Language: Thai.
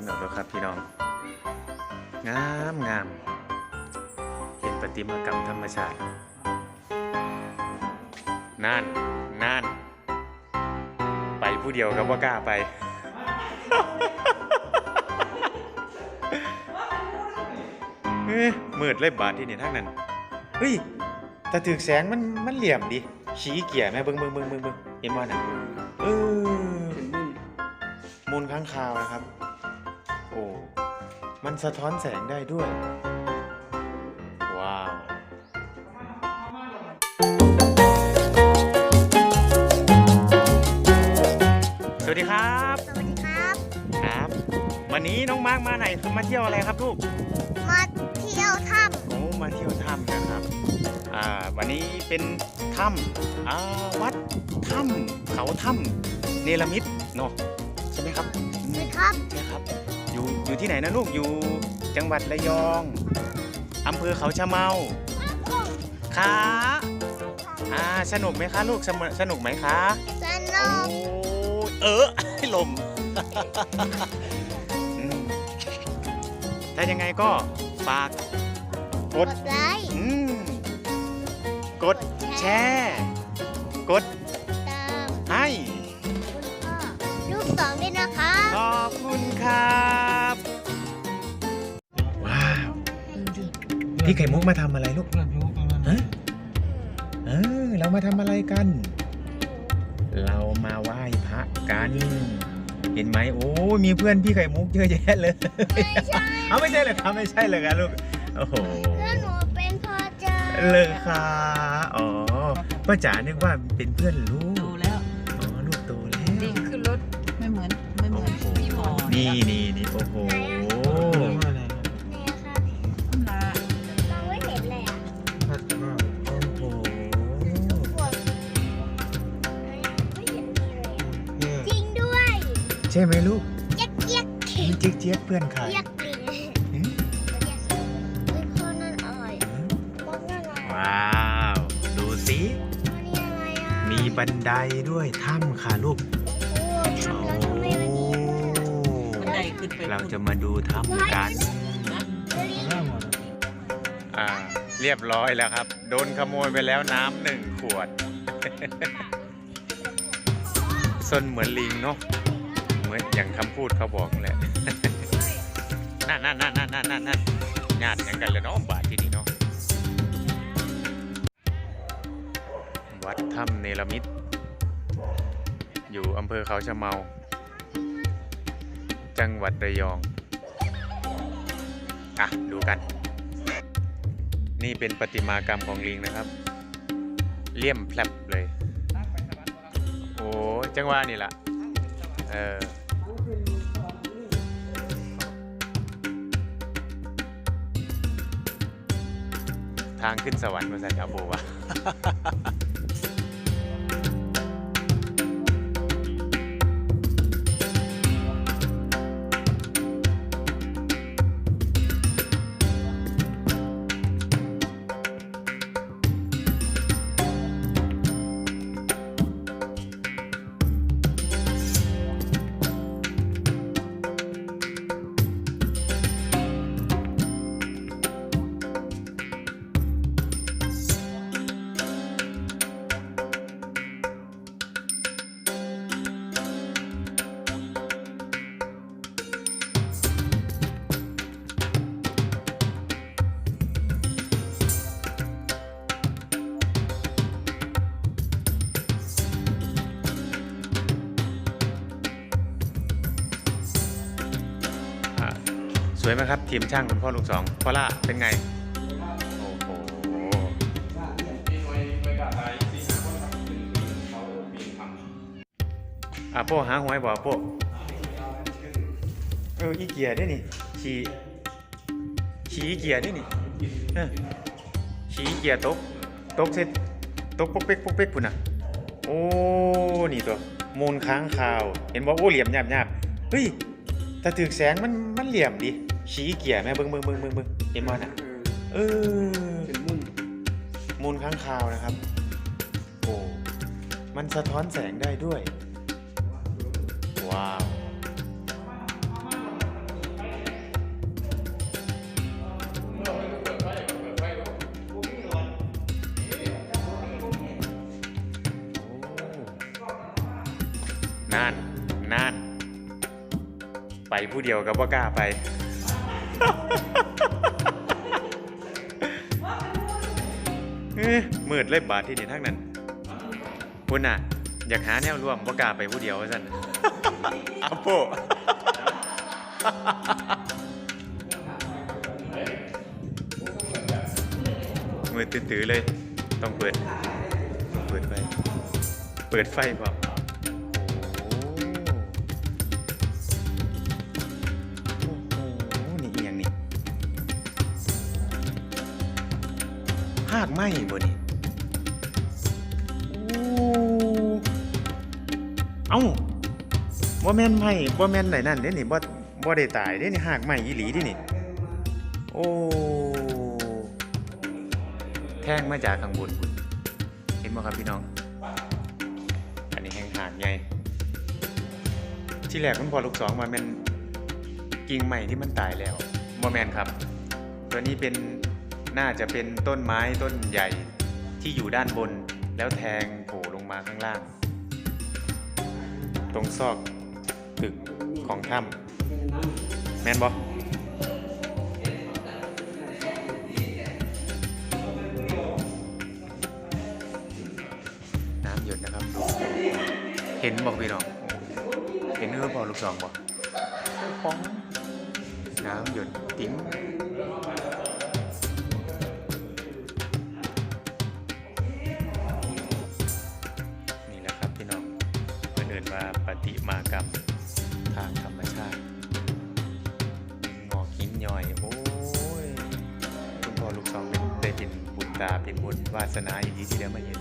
บิ่งเอาเด้อครับพี่น้อง งามงาม เป็นประติมากรรมธรรมชาติ นั่นนั่น ไปผู้เดียวก็บ่กล้าไปเฮ้ยมืดเลยบาดที่นี่ทั้งนั้น เฮ้ยแต่ถึกแสงมันมันเหลี่ยมดิชี้เกี่ยแม่เบิ่งเบิ่งเบิ่งเบิ่งเบิ่งเห็นบ่น่ะเออมูลค้างคาวนะครับโอ้มัน สะท้อนแสงได้ด้วย ว้าว สวัสดีครับสวัสดีครับ ครับ วันนี้น้องมาร์กมาไหนคือมาเที่ยวอะไรครับลูก มาเที่ยวถ้โอ้มาเที่ยวถ้ำนะครับ อ่า วันนี้เป็นถ้ำอ่าวัดถ้ำเขาถ้ำเนรมิตเนาะใช่ไหมครับำนะครับนะครับ อยู่อยู่ที่ไหนนะลูกอยู่จังหวัดระยองอำเภอเขาชะเมาค่ะอ่าสนุกไหมคะลูกสนุกสนุกไหมคะสโอ้นุกเออให้ลมอืมถ้ายังไงก็ฝากกกดดไลค์อืมกดแชร์กดตามให้คุณพ่อลูกสองด้วยนะคะขอบคุณครั พี่ไข่มุกมาทำอะไรลูกฮะเออเรามาทำอะไรกัน เรามาไหว้พระกัน เห็นไหมโอ้ยมีเพื่อนพี่ไข่มุกเยอะแยะเลยไม่ใช่เอาไม่ใช่เลยครับไม่ใช่เลยครับลูกโอ้โหเพื่อนหนูเป็นพ่อจ้าเลยค่ะอ๋อป้าจ๋านึกว่าเป็นเพื่อนลูโตกแล้วอ๋อลูกโตแล้วเด้งขึ้นรถไม่เหมือนไม่เหมือนพี่พอนี่นี่นี่โอ้โห ใช่ไหมลูกเจี๊ยกเจี๊ยกนี่เจี๊ยกเจี๊ยบเพื่อนใครเจี๊ยกลิงหืมเจี๊ยกเฮ้ยพ่อนั่นอร่อยหืมพ่อนั่นอร่อยว้าว ดูสิอันนี้อะไรอะมีบันไดด้วยถ้ำค่ะลูกโอ้ทำแล้วทำไมมันดีบันไดขึ้นไปเราจะมาดูถ้ำกันนะอ่าเรียบร้อยแล้วครับ โดนขโมยไปแล้วน้ำหนึ่งขวดซนเหมือนลิงเนาะ เหมือนอย่างคำพูดเขาบอกนั่นแหละ นั่นนั่นนั่นนั่นนั่นนั่นนั่นญาติยังกันเลยเนาะบาทที่นี่เนาะ วัดถ้ำเนรมิต อยู่อำเภอเขาชะเมา จังหวัดระยอง อะ ดูกัน นี่เป็นประติมากรรมของลิงนะครับ เลี่ยมแผลบเลย โอ้จังหวะนี่ล่ะ เออ ทางขึ้นสวรรค์บนสันอาโบวะ สวยไหมครับ ทีมช่างคุณพ่อลูกสองพ่อล่าเป็นไง โอ้โหอะโป้หาหวยบ่โป้เอออีเกียได้นี่ขี่ขี่อีเกียได้นี่ขี่อีเกียตกตกเสร็จตกปุ๊กเป๊กปุ๊กเป๊กพุ่นอะโอ้นี่ตัวมูลค้างคาว เห็นบอกโอ้เหลี่ยมหยาบหยาบเฮ้ย แต่ถือแสงมันมันเหลี่ยมดิชี้เกียร์แม่เบิ้งเบิ้งเบิ้งเบิ้งเบิ้งเห็นบ่น่ะเออเป็นมุนมุนข้างคาวนะครับ โอ้มันสะท้อนแสงได้ด้วย ว้าว นั่น นั่น ไปผู้เดียวกับว่ากล้าไปเมืดเลยบบาทที่นี่ทั้งนั้นคุณน่ะ อยากหาแนวร่วมว่ากล้าไปผู้เดียวสั่นอาโปมือตื้อๆเลย ต้องเปิด เปิดไฟ เปิดไฟเปล่าากไหมบ่นี่โอ้เอ้าบ่แม่นไหมบ่แม่นไหนนั่นเด้นี่บ่บ่ได้ตายเด้นี่หากไหมอีหลีเดินี่ โอ้แท่งมาจากข้างบนเห็นไหมครับพี่น้อง อันนี้แห้งหางไงที่แรกคุณพ่อลูกสองมาเป็นกิ่งใหม่ที่มันตายแล้วโมแมนครับ ตัวนี้เป็น น่าจะเป็นต้นไม้ต้นใหญ่ที่อยู่ด้านบนแล้วแทงโผล่ลงมาข้างล่าง ตรงซอกตึกของถ้ำแมนบอน้ำหยดนะครับ เห็นบอกพี่น้อง เห็นเออพอลูกสองบอกป้องน้ำหยดติ้ง ติมากรรมทางธรรมชาติหงอกหินย่อย โอ้ยคุณพ่อลูกสองเป็นได้เห็นบุญตาเป็นบุญวาสนาอย่างนี้ที่ได้มาเห็น